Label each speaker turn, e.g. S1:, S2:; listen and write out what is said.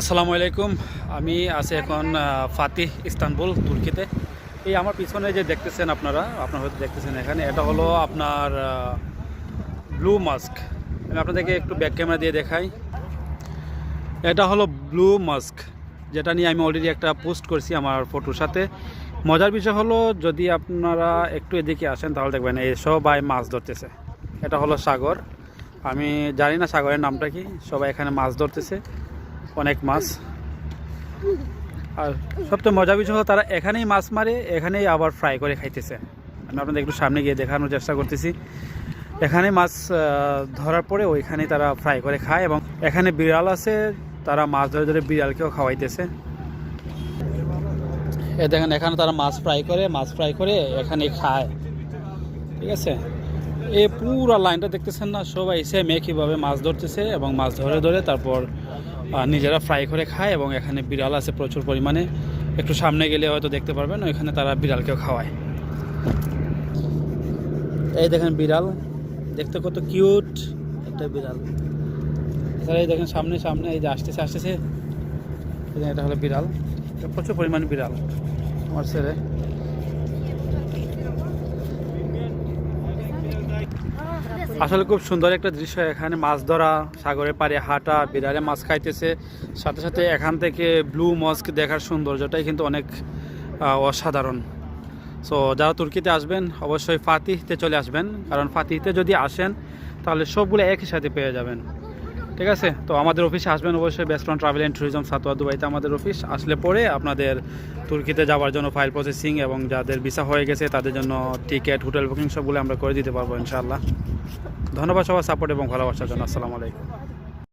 S1: আসসালামু আলাইকুম। আমি আছি এখন ফাতিহ ইস্তানবুল, তুর্কিতে। এই আমার পিছনে যে দেখতেছেন আপনারা আপনারা হয়তো দেখতেছেন এখানে, এটা হলো আপনার ব্লু মাস্ক আমি আপনাদেরকে একটু ব্যাক ক্যামেরা দিয়ে দেখাই। এটা হলো ব্লু মাস্ক যেটা নিয়ে আমি অলরেডি একটা পোস্ট করছি আমার ফটোর সাথে। মজার বিষয় হলো, যদি আপনারা একটু এদিকে আসেন, তাহলে দেখবেন এই সবাই মাছ ধরতেছে। এটা হলো সাগর। আমি জানি না সাগরের নামটা কি, সবাই এখানে মাছ ধরতেছে। অনেক মাছ। আর সবচেয়ে মজা বিষয় হলো তারা এখানেই মাছ মারে, এখানেই আবার ফ্রাই করে খাইতেছে। আমি আপনাদের একটু সামনে গিয়ে দেখানোর চেষ্টা করতেছি। এখানে মাছ ধরার পরে ওইখানে তারা ফ্রাই করে খায় এবং এখানে বিড়াল আছে, তারা মাছ ধরে ধরে বিড়ালকেও খাওয়াইতেছে। এ দেখেন, এখানে তারা মাছ ফ্রাই করে, মাছ ফ্রাই করে এখানে খায়। ঠিক আছে? এই পুরো লাইনটা দেখতেছেন না? সবাই সেম একইভাবে মাছ ধরতেছে এবং মাছ ধরে ধরে তারপর নিজেরা ফ্রাই করে খায় এবং এখানে বিড়াল আছে প্রচুর পরিমাণে। একটু সামনে গেলে হয়তো দেখতে পারবেন ওইখানে তারা বিড়ালকেও খাওয়ায়। এই দেখেন বিড়াল দেখতে কত কিউট একটা বিড়াল। এছাড়া এই দেখেন সামনে সামনে এই যে আসতেছে আসতেছে। এটা হলো বিড়াল। প্রচুর পরিমাণে বিড়াল আমার ছেলে। আসলে খুব সুন্দর একটা দৃশ্য। এখানে মাছ ধরা, সাগরের পাড়ে হাঁটা, বিড়ালে মাছ খাইতেছে। সাথে সাথে এখান থেকে ব্লু মস্ক দেখার সৌন্দর্যটাই কিন্তু অনেক অসাধারণ। সো যারা তুর্কিতে আসবেন, অবশ্যই ফাতিহতে চলে আসবেন। কারণ ফাতিহতে যদি আসেন, তাহলে সবগুলো একই সাথে পেয়ে যাবেন। ঠিক আছে? তো আমাদের অফিসে আসবেন অবশ্যই Beston travel and tourism Satwa দুবাইতে আমাদের অফিস। আসলে পরে আপনাদের তুর্কিতে যাওয়ার জন্য ফাইল প্রসেসিং এবং যাদের ভিসা হয়ে গেছে, তাদের জন্য টিকিট হোটেল বুকিং সবগুলো আমরা করে দিতে পারব ইনশাআল্লাহ। ধন্যবাদ সবার সাপোর্ট এবং ভালোবাসার জন্য। আসসালামু আলাইকুম।